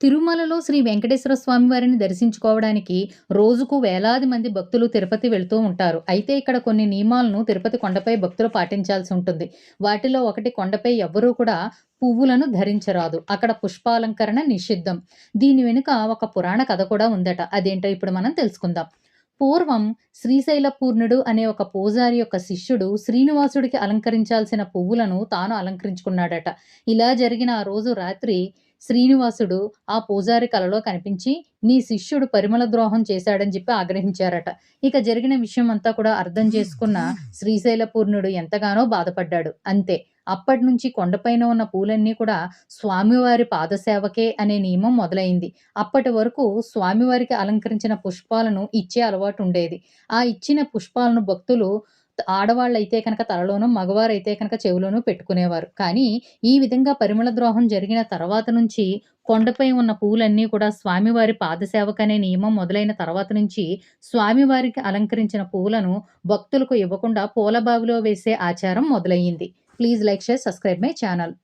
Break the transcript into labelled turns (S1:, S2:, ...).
S1: తిరుమలలో శ్రీ వెంకటేశ్వర స్వామి వారిని దర్శించుకోవడానికి రోజుకు వేలాది మంది భక్తులు తిరుపతి వెళ్తూ ఉంటారు. అయితే ఇక్కడ కొన్ని నియమాలను తిరుపతి కొండపై భక్తులు పాటించాల్సి ఉంటుంది. వాటిలో ఒకటి కొండపై ఎవ్వరూ కూడా పువ్వులను ధరించరాదు. అక్కడ పుష్పాలంకరణ నిషిద్ధం. దీని వెనుక ఒక పురాణ కథ కూడా ఉందట. అదేంటో ఇప్పుడు మనం తెలుసుకుందాం. పూర్వం శ్రీశైల పూర్ణుడు అనే ఒక పూజారి యొక్క శిష్యుడు శ్రీనివాసుడికి అలంకరించాల్సిన పువ్వులను తాను అలంకరించుకున్నాడట. ఇలా జరిగిన ఆ రోజు రాత్రి శ్రీనివాసుడు ఆ పూజారి కలలో కనిపించి నీ శిష్యుడు పరిమళ ద్రోహం చేశాడని చెప్పి ఆగ్రహించారట. ఇక జరిగిన విషయం అంతా కూడా అర్థం చేసుకున్న శ్రీశైలపూర్ణుడు ఎంతగానో బాధపడ్డాడు. అంతే అప్పటి నుంచి కొండపైన ఉన్న పూలన్నీ కూడా స్వామివారి పాదసేవకే అనే నియమం మొదలైంది. అప్పటి వరకు స్వామివారికి అలంకరించిన పుష్పాలను ఇచ్చే అలవాటు ఉండేది ఆ ఇచ్చిన పుష్పాలను భక్తులు ఆడవాళ్ళైతే కనుక తలలోనూ మగవారైతే కనుక చెవిలోనూ పెట్టుకునేవారు. కానీ ఈ విధంగా పరిమళ ద్రోహం జరిగిన తర్వాత నుంచి కొండపై ఉన్న పూలన్నీ కూడా స్వామివారి పాదసేవకనే నియమం మొదలైన తర్వాత నుంచి స్వామివారికి అలంకరించిన పూలను భక్తులకు ఇవ్వకుండా పూల బావిలో వేసే ఆచారం మొదలయ్యింది. Please like share subscribe my channel.